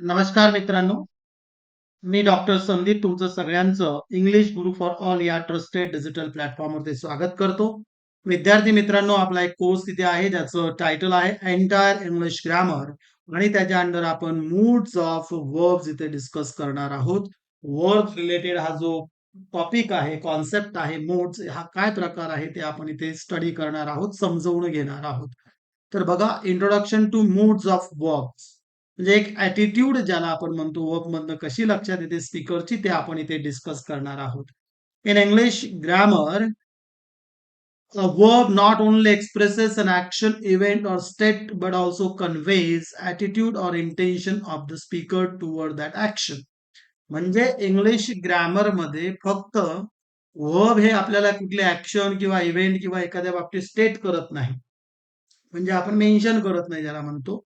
नमस्कार मित्रांनो. मी डॉक्टर संदीप तुमचं सगळ्यांचं इंग्लिश गुरु फॉर ऑल या ट्रस्टेड डिजिटल प्लॅटफॉर्मवरती स्वागत करतो. विद्यार्थी मित्रांनो आपला एक कोर्स तिथे आहे ज्याचं टायटल आहे एंटायर इंग्लिश ग्रामर आणि त्याच्या अंडर आपण मूड्स ऑफ वर्ब्स इथे डिस्कस करणार आहोत. वर्ब रिलेटेड हा जो टॉपिक आहे कॉन्सेप्ट आहे मूड्स हा काय प्रकार आहे ते आपण इथे स्टडी करणार आहोत समजवून घेणार आहोत. तर बघा introduction to moods of verbs म्हणजे एक ऍटिट्यूड ज्याला आपण म्हणतो वर्कमधनं कशी लक्षात येते स्पीकरची ते आपण इथे डिस्कस करणार आहोत. In English grammar a verb not only expresses an action, event, or state, but also conveys attitude or intention of the speaker toward that action. म्हणजे इंग्लिश ग्रॅमरमध्ये फक्त वर्ब हे आपल्याला कुठले ऍक्शन किंवा इव्हेंट किंवा एखाद्या बाबतीत स्टेट करत नाही. म्हणजे आपण मेन्शन करत नाही ज्याला म्हणतो.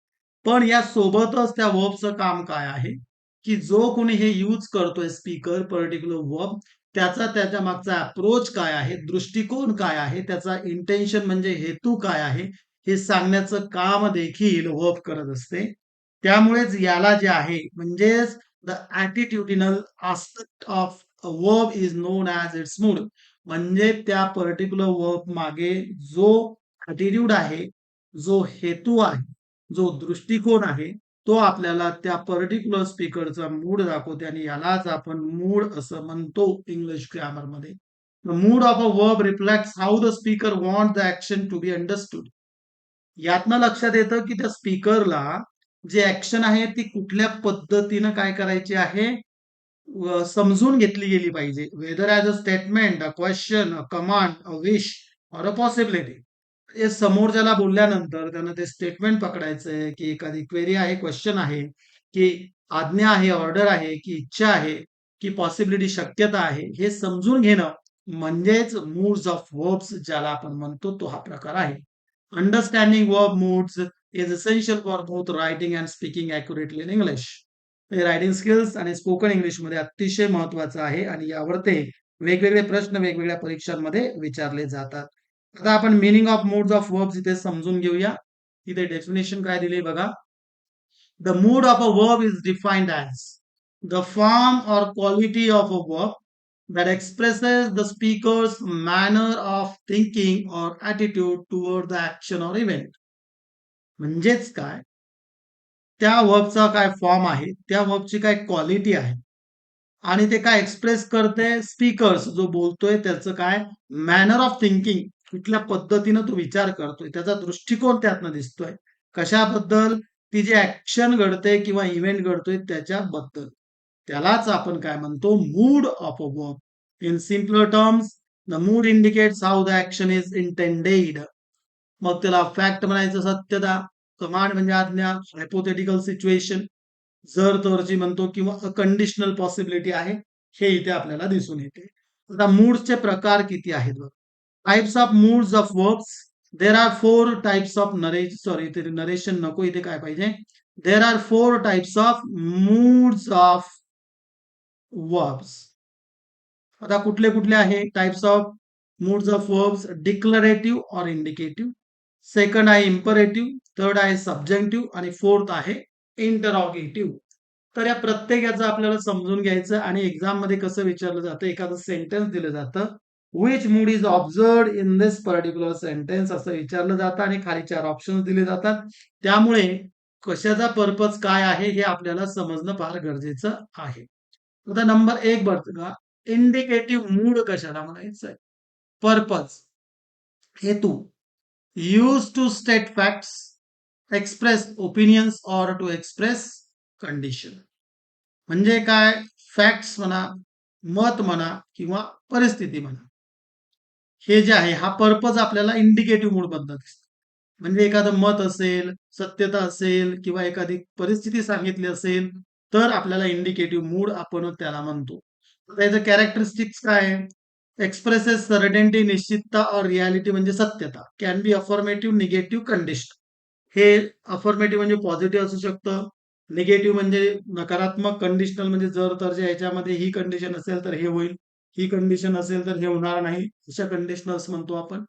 पण या सोबतच त्या वर्बचं काम काय आहे? की जो कोणी हे यूज करतोय स्पीकर पर्टिक्युलर वर्ब त्याचा त्याच्या मागचा अप्रोच काय आहे? दृष्टिकोन काय आहे? त्याचा इंटेन्शन म्हणजे हेतू काय आहे? हे सांगण्याचं काम देखील वर्ब करत असते. त्यामुळेच याला जे आहे म्हणजेच the attitudinal aspect of verb is known as its mood म्हणजे त्या पर्टिक्युलर वर्ब मागे जो ॲटिट्यूड आहे जो हेतू आहे जो दृष्टिकोन आहे तो आपल्याला त्या पर्टिक्युलर स्पीकरचा मूड दाखवते आणि यालाच आपण मूड असं म्हणतो English ग्रामरमध्ये. Mood of a verb reflect how the speaker want the action to be understood यातनं लक्षात येतं की त्या स्पीकरला जे ऍक्शन आहे ती कुठल्या पद्धतीनं काय करायची आहे समजून घेतली गेली पाहिजे. Whether as a statement a question a command a wish or a possibility ते समोरच्याला बोलल्यानंतर त्यांना ते स्टेटमेंट पकडायचंय की एखादी क्वेरी आहे क्वेश्चन आहे की आज्ञा आहे ऑर्डर आहे की इच्छा आहे की पॉसिबिलिटी शक्यता आहे हे समजून घेणं म्हणजेच मूड्स ऑफ वर्ब्स ज्याला आपण म्हणतो तो हा प्रकार आहे. Understanding verb moods is essential for both writing and speaking accurately in English writing skills आणि स्पोकन इंग्लिशमध्ये अतिशय महत्वाचं आहे आणि यावर ते वेगवेगळे प्रश्न वेगवेगळ्या परीक्षांमध्ये विचारले जातात. आता आपण meaning of moods of verbs इथे समजून घेऊया. इथे डेफिनेशन काय दिले बघा. The mood of a verb is defined as the form or quality of a verb that expresses the speaker's manner of thinking or attitude toward the action or event. म्हणजेच काय? त्या वर्बचा काय फॉर्म आहे त्या वर्बची काय क्वालिटी आहे. आणि ते काय एक्सप्रेस करते? स्पीकर्स जो बोलतोय त्याचं काय? मॅनर ऑफ थिंकिंग कुठल्या पद्धतीनं तो विचार करतोय त्याचा दृष्टिकोन त्यातनं दिसतोय. कशाबद्दल ती जे ऍक्शन घडते किंवा इव्हेंट घडतोय त्याच्याबद्दल. त्यालाच आपण काय म्हणतो mood of a work in simpler terms the mood indicates how the action is intended मग त्याला फॅक्ट म्हणायचं सत्यता कमांड म्हणजे आज्ञा हायपोथेटिकल सिच्युएशन जर तरची म्हणतो किंवा कंडिशनल पॉसिबिलिटी आहे हे इथे आपल्याला दिसून येते. आता मूडचे प्रकार किती आहेत बघ. Types of moods of verbs there are four types of Naresh sorry इथे नरेशन नको इथे काय पाहिजे? There are four types of moods of verbs आता कुठले कुठले आहे? Types of moods of verbs declarative or indicative second आहे इम्परेटिव्ह थर्ड आहे सब्जेक्टिव्ह आणि फोर्थ आहे इंटरॉगेटिव्ह तर या प्रत्येक याचं आपल्याला समजून घ्यायचं आणि एक्झाममध्ये कसं विचारलं जातं? एखादं सेंटेन्स दिलं जातं. Which mood is observe in this particular sentence असं विचारलं जातं आणि खाली चार ऑप्शन दिले जातात. त्यामुळे कशाचा पर्पज काय आहे हे आपल्याला समजणं फार गरजेचं आहे. आता नंबर एक बघा इंडिकेटिव्ह मूड कशाला म्हणायचं आहे पर्पज हेतू. Use to state facts express opinions or to express condition म्हणजे काय? फॅक्ट्स म्हणा मत म्हणा किंवा परिस्थिती म्हणा. हे जे आहे हा पर्पज आपल्याला इंडिकेटिव्ह मूड मधनं दिसतो म्हणजे एखादं मत असेल सत्यता असेल किंवा एखादी परिस्थिती सांगितली असेल तर आपल्याला इंडिकेटिव्ह मूड आपण त्याला म्हणतो. त्याचं कॅरेक्टरिस्टिक्स काय आहे? एक्सप्रेसेस सर्टेंटी निश्चितता और रियालिटी म्हणजे सत्यता. Can be affirmative negative condition हे अफॉर्मेटिव्ह म्हणजे पॉझिटिव्ह असू शकतं. निगेटिव्ह म्हणजे नकारात्मक कंडिशनल म्हणजे जर तर जे याच्यामध्ये ही कंडिशन असेल तर हे होईल. ही कंडिशन असेल तर हे होणार नाही. अशा कंडिशनर्स म्हणतो आपण.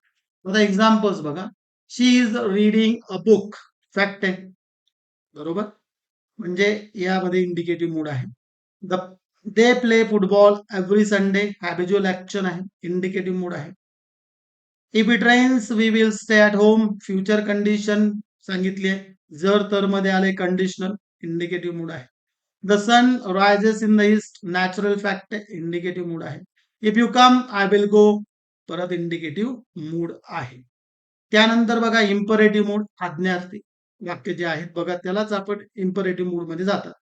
आता एक्झाम्पल्स बघा. She is reading a book fact आहे. बरोबर? म्हणजे यामध्ये इंडिकेटिव्ह मूड आहे. The they play football every Sunday habitual action आहे. इंडिकेटिव्ह मूड आहे. If it rains we will stay at home future condition सांगितली आहे. जर तर मध्ये आले कंडिशनल इंडिकेटिव्ह मूड आहे. The sun rises in the east natural fact indicative mood आहे. If you come I will go परत इंडिकेटिव्ह मूड आहे. त्यानंतर बघा इम्परेटिव्ह मूड आज्ञार्थी वाक्य जे आहेत बघा त्यालाच आपण इम्परेटिव्ह मूडमध्ये जातात.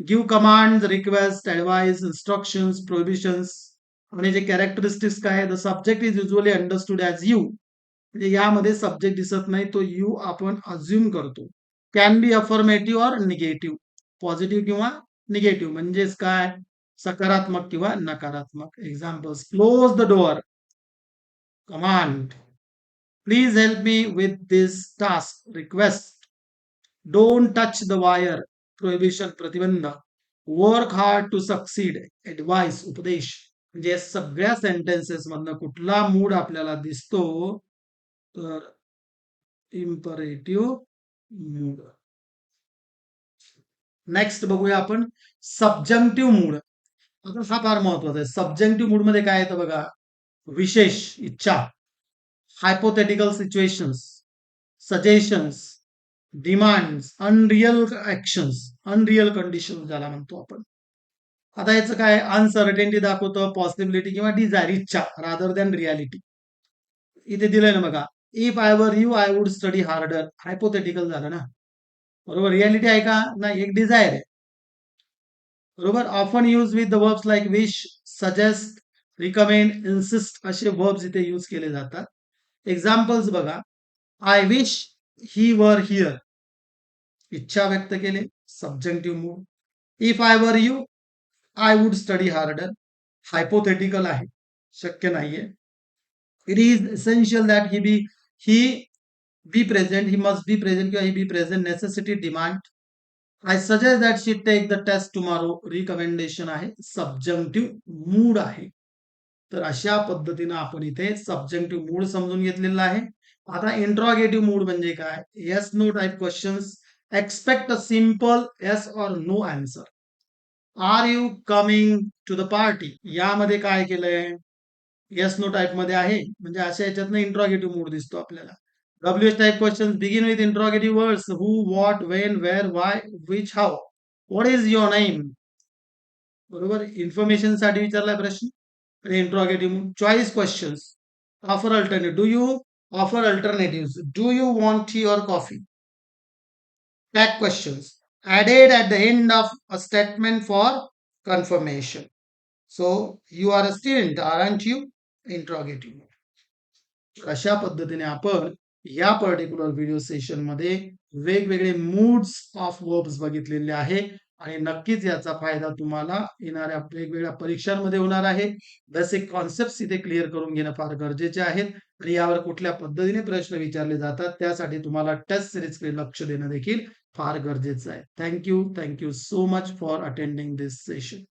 Give command request advice instructions prohibitions आणि जे कॅरेक्टरिस्टिक्स काय आहे the subject is usually understood as you म्हणजे यामध्ये सब्जेक्ट दिसत नाही तो यू आपण अज्युम करतो. Can be affirmative or negative positive किंवा निगेटिव्ह म्हणजेच काय? सकारात्मक किंवा नकारात्मक. Examples close the door command please help me with this task request don't touch the wire prohibition प्रतिबंध work hard to succeed advice उपदेश म्हणजे सगळ्या सेंटेन्सेस मधनं कुठला मूड आपल्याला दिसतो, तर इम्परेटिव्ह मूड नेक्स्ट बघूया आपण सबजंक्टिव्ह मूड आता हा फार महत्त्वाचा आहे. सब्जेक्टिव्ह मूडमध्ये काय येतं बघा? विशेष इच्छा hypothetical situations suggestions demands unreal actions unreal condition ज्याला म्हणतो आपण. आता याचं काय? अनसर्टेनिटी दाखवतं पॉसिबिलिटी किंवा डिझायर इच्छा रादर दॅन रियालिटी इथे दिलंय ना बघा. If I were you I would study harder hypothetical झालं ना. बरोबर? रियालिटी आहे का? नाही. एक डिझायर आहे. बरोबर? Often use with the verbs like wish suggest recommend insist असे वर्ब्स इथे यूज केले जातात. एक्झाम्पल्स बघा. आय विश ही वर हिअर इच्छा व्यक्त केले. Subjunctive mood if I were you I would study harder hypothetical आहे. शक्य नाहीये. It is essential that he be he be present he must be present किंवा he be present necessity demand I suggest that she take the test tomorrow recommendation आहे subjunctive mood आहे. तर अशा पद्धतीनं आपण इथे सब्जंक्टिव्ह मूड समजून घेतलेला आहे. आता इंट्रॉगेटिव्ह मूड म्हणजे काय? Yes no type questions expect a simple yes or no answer are you coming to the party यामध्ये काय केलंय? येस नो टाईपमध्ये आहे. म्हणजे अशा याच्यातनं इंट्रॉगेटिव्ह मूड दिसतो आपल्याला. W H type question begin with interrogative words who what when where why which how what is your name बरोबर? इन्फॉर्मेशनसाठी विचारलाय प्रश्न. Interrogative choice questions offer alternative do you offer alternative do you want tea or coffee tag questions added at the end of a statement for confirmation. So you are a student, aren't you? Interrogative. अशा पद्धतीने आपण या particular video सेशनमध्ये वेगवेगळे moods of verbs बघितलेले आहे. आणि नक्कीच याचा फायदा तुम्हाला येणाऱ्या वेगवेगळ्या परीक्षांमध्ये होणार आहे. बेसिक कॉन्सेप्ट इथे क्लिअर करून घेणं फार गरजेचे आहेत. आणि यावर कुठल्या पद्धतीने प्रश्न विचारले जातात त्यासाठी तुम्हाला टेस्ट सिरीजकडे लक्ष देणं देखील फार गरजेचं आहे. Thank you thank you so much for attending this session